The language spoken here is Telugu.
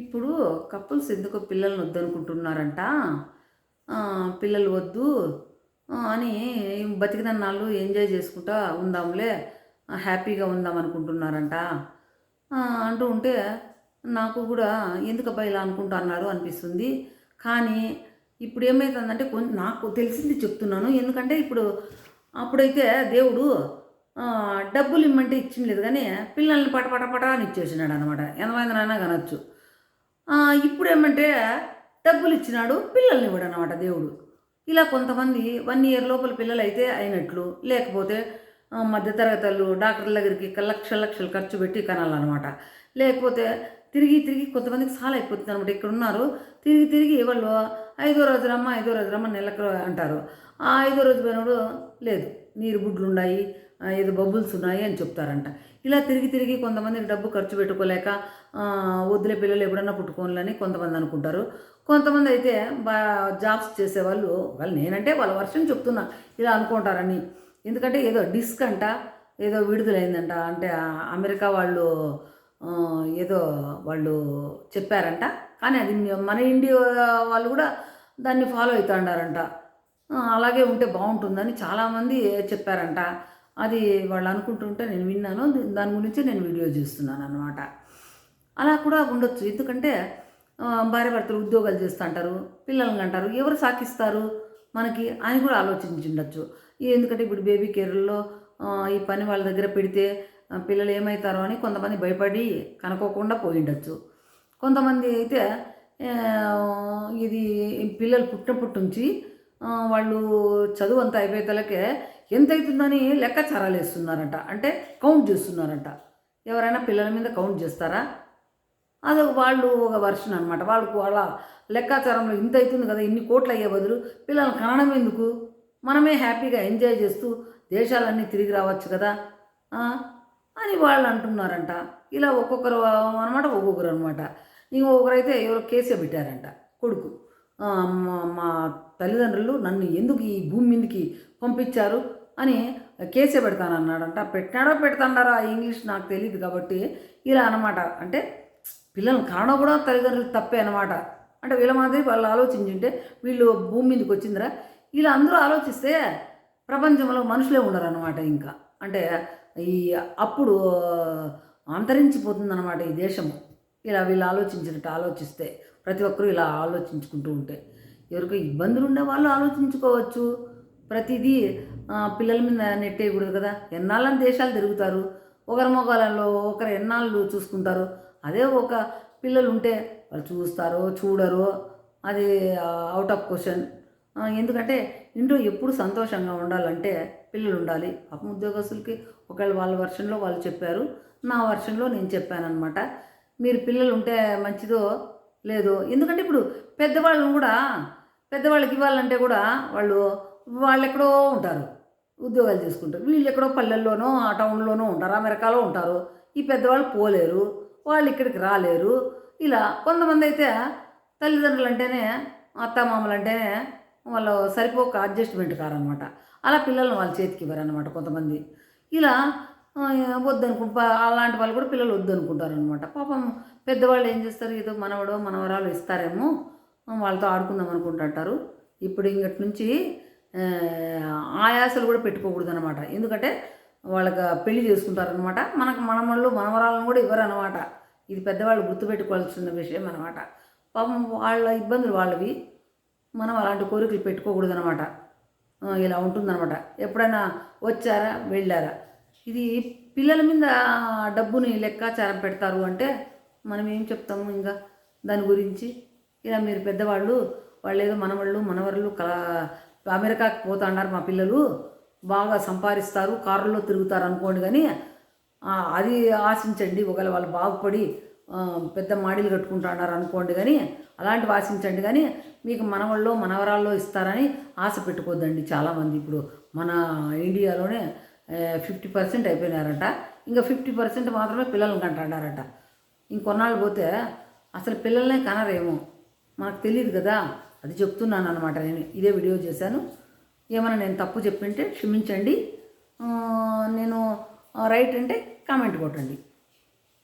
ఇప్పుడు కపుల్స్ ఎందుకో పిల్లల్ని వద్దనుకుంటున్నారంట. పిల్లలు వద్దు అని బతికినన్నాళ్ళు ఎంజాయ్ చేసుకుంటా ఉందాంలే హ్యాపీగా ఉందాం అనుకుంటున్నారంట అంటూ ఉంటే నాకు కూడా ఎందుకబ్బా ఇలా అనుకుంటున్నారు అనిపిస్తుంది. కానీ ఇప్పుడు ఏమవుతుందంటే కొంచెం నాకు తెలిసింది చెప్తున్నాను. ఎందుకంటే ఇప్పుడు అప్పుడైతే దేవుడు డబ్బులు ఇమ్మంటే ఇచ్చిండలేదు కానీ పిల్లల్ని పట పట పట అని ఇచ్చేసినాడు అనమాట ఎంతమందినైనా కనొచ్చు. ఇప్పుడు ఏమంటే డబ్బులు ఇచ్చినాడు పిల్లల్ని ఇవ్వడు అనమాట దేవుడు. ఇలా కొంతమంది వన్ ఇయర్ లోపల పిల్లలు అయితే అయినట్లు లేకపోతే మధ్యతరగతులు డాక్టర్ల దగ్గరికి లక్షల లక్షలు ఖర్చు పెట్టి కనాలన్నమాట. లేకపోతే తిరిగి తిరిగి కొంతమందికి చాలా అయిపోతుంది అనమాట ఇక్కడ ఉన్నారు తిరిగి తిరిగి వాళ్ళు ఐదో రోజు రమ్మ ఐదో రోజు రమ్మ నెలకు అంటారు. ఆ ఐదో రోజు పోయినప్పుడు లేదు నీరు గుడ్లు ఉన్నాయి ఏదో బబుల్స్ ఉన్నాయి అని చెప్తారంట. ఇలా తిరిగి తిరిగి కొంతమందికి డబ్బు ఖర్చు పెట్టుకోలేక వదిలే పిల్లలు ఎప్పుడన్నా పుట్టుకోనులని కొంతమంది అనుకుంటారు. కొంతమంది అయితే బా జాబ్స్ చేసేవాళ్ళు వాళ్ళు నేనంటే వాళ్ళ వర్షం చెప్తున్నా ఇలా అనుకుంటారని. ఎందుకంటే ఏదో డిస్క్ అంట ఏదో విడుదలైందంట. అంటే అమెరికా వాళ్ళు ఏదో వాళ్ళు చెప్పారంట. కానీ అది మన ఇండియా వాళ్ళు కూడా దాన్ని ఫాలో అవుతాడారంట. అలాగే ఉంటే బాగుంటుందని చాలామంది చెప్పారంట. అది వాళ్ళు అనుకుంటుంటే నేను విన్నాను దాని గురించి నేను వీడియో చేస్తున్నాను అనమాట అలా కూడా ఉండొచ్చు. ఎందుకంటే భార్య భర్తలు ఉద్యోగాలు చేస్తుంటారు పిల్లల్ని అంటారు ఎవరు సాకిస్తారు మనకి అని కూడా ఆలోచించుండొచ్చు ఎందుకంటే ఇప్పుడు బేబీ కేర్లో ఈ పని వాళ్ళ దగ్గర పెడితే పిల్లలు ఏమవుతారో అని కొంతమంది భయపడి కనుక్కోకుండా పోయి ఉండొచ్చు. కొంతమంది అయితే ఇది పిల్లలు పుట్టినప్పటి నుంచి వాళ్ళు చదువు అంతా అయిపోయేతలకే ఎంత అవుతుందని లెక్కాచారాలు వేస్తున్నారంట. అంటే కౌంట్ చేస్తున్నారంట. ఎవరైనా పిల్లల మీద కౌంట్ చేస్తారా? అది వాళ్ళు ఒక వర్షన్ అనమాట వాళ్ళకు వాళ్ళ లెక్కాచారంలో ఇంత అవుతుంది కదా ఇన్ని కోట్లు అయ్యే బదులు పిల్లల్ని కనడం ఎందుకు? మనమే హ్యాపీగా ఎంజాయ్ చేస్తూ దేశాలన్నీ తిరిగి రావచ్చు కదా అని వాళ్ళు అంటున్నారంట. ఇలా ఒక్కొక్కరు అనమాట ఒక్కొక్కరు అనమాట ఇంకొకరైతే ఎవరో కేసే పెట్టారంట కొడుకు. మా మా తల్లిదండ్రులు నన్ను ఎందుకు ఈ భూమి మీదకి పంపించారు అని కేసే పెడతానన్నాడంట పెట్టాడో పెడతాడారో ఆ ఇంగ్లీష్ నాకు తెలియదు కాబట్టి ఇలా అనమాట అంటే పిల్లల్ని కారణం కూడా తల్లిదండ్రులు తప్పే అనమాట అంటే వీళ్ళ మాదిరి వాళ్ళు ఆలోచించుంటే వీళ్ళు భూమి మీదకి వచ్చిందిరా. ఇలా అందరూ ఆలోచిస్తే ప్రపంచంలో మనుషులే ఉండరు అనమాట ఇంకా. అంటే ఈ అప్పుడు అంతరించిపోతుందన్నమాట ఈ దేశము. ఇలా వీళ్ళు ఆలోచించినట్టు ఆలోచిస్తే ప్రతి ఒక్కరూ ఇలా ఆలోచించుకుంటూ ఉంటే. ఎవరికి ఇబ్బందులు ఉండే వాళ్ళు ఆలోచించుకోవచ్చు. ప్రతిదీ పిల్లల మీద నెట్టేయకూడదు కదా. ఎన్నాళ్ళని దేశాలు తిరుగుతారు. ఒకరి మొగాలలో ఒకరు ఎన్నాళ్ళు చూసుకుంటారు. అదే ఒక పిల్లలు ఉంటే వాళ్ళు చూస్తారో చూడరో అది అవుట్ ఆఫ్ క్వశ్చన్ ఎందుకంటే ఇంట్లో ఎప్పుడు సంతోషంగా ఉండాలంటే పిల్లలు ఉండాలి. పాపం ఉద్యోగస్తులకి ఒకవేళ వాళ్ళ వర్షన్లో వాళ్ళు చెప్పారు. నా వర్షన్లో నేను చెప్పానమాట మీరు పిల్లలు ఉంటే మంచిదో లేదు. ఎందుకంటే ఇప్పుడు పెద్దవాళ్ళని కూడా పెద్దవాళ్ళకి ఇవ్వాలంటే కూడా వాళ్ళు వాళ్ళు ఎక్కడో ఉంటారు ఉద్యోగాలు చేసుకుంటారు. వీళ్ళు ఎక్కడో పల్లెల్లోనో ఆ టౌన్లోనో ఉంటారు అమెరికాలో ఉంటారు. ఈ పెద్దవాళ్ళు పోలేరు వాళ్ళు ఇక్కడికి రాలేరు. ఇలా కొంతమంది అయితే తల్లిదండ్రులు అంటేనే అత్తమామలు అంటేనే వాళ్ళు సరిపోక అడ్జస్ట్మెంట్ కారనమాట. అలా పిల్లలను వాళ్ళ చేతికి ఇవ్వరనమాట కొంతమంది. ఇలా వద్దనుకుంటా అలాంటి వాళ్ళు కూడా పిల్లలు వద్దనుకుంటారనమాట. పాపం పెద్దవాళ్ళు ఏం చేస్తారు ఏదో మనవడో మనవరాలు ఇస్తారేమో వాళ్ళతో ఆడుకుందాం అనుకుంటుంటారు. ఇప్పుడు ఇంకటి నుంచి ఆయాసలు కూడా పెట్టుకోకూడదు అనమాట ఎందుకంటే వాళ్ళకి పెళ్ళి చేసుకుంటారనమాట. మనకు మనమళ్ళు మనవరాలను కూడా ఇవ్వరు అనమాట ఇది పెద్దవాళ్ళు గుర్తుపెట్టుకోవాల్సిన విషయం అనమాట పాపం వాళ్ళ ఇబ్బందులు వాళ్ళవి. మనం అలాంటి కోరికలు పెట్టుకోకూడదు అనమాట ఇలా ఉంటుందన్నమాట ఎప్పుడైనా వచ్చారా వెళ్ళారా? ఇది పిల్లల మీద డబ్బుని లెక్కాచారం పెడతారు అంటే మనం ఏం చెప్తాము ఇంకా? దాని గురించి ఇలా మీరు పెద్దవాళ్ళు వాళ్ళు ఏదో మనవాళ్ళు మనవరులు కల అమెరికాకి పోతాన్నారు మా పిల్లలు బాగా సంపాదిస్తారు కారులో తిరుగుతారు అనుకోండి కానీ అది ఆశించండి. ఒకవేళ వాళ్ళు బాగుపడి పెద్ద మాడీలు కట్టుకుంటున్నారు అనుకోండి కానీ అలాంటివి ఆశించండి కానీ మీకు మనవాళ్ళు మనవరాల్లో ఇస్తారని ఆశ పెట్టుకోవద్దండి చాలామంది. ఇప్పుడు మన ఇండియాలోనే ఫిఫ్టీ పర్సెంట్ అయిపోయినారట. ఇంకా ఫిఫ్టీ పర్సెంట్ మాత్రమే పిల్లల్ని కంటాడారట. ఇంకొన్నాళ్ళు పోతే అసలు పిల్లల్నే కనరేమో. మనకు తెలియదు కదా. అది చెప్తున్నాను అనమాట నేను. ఇదే వీడియో చేశాను. ఏమైనా నేను తప్పు చెప్పింటే క్షమించండి. నేను రైట్ అంటే కామెంట్ కొట్టండి.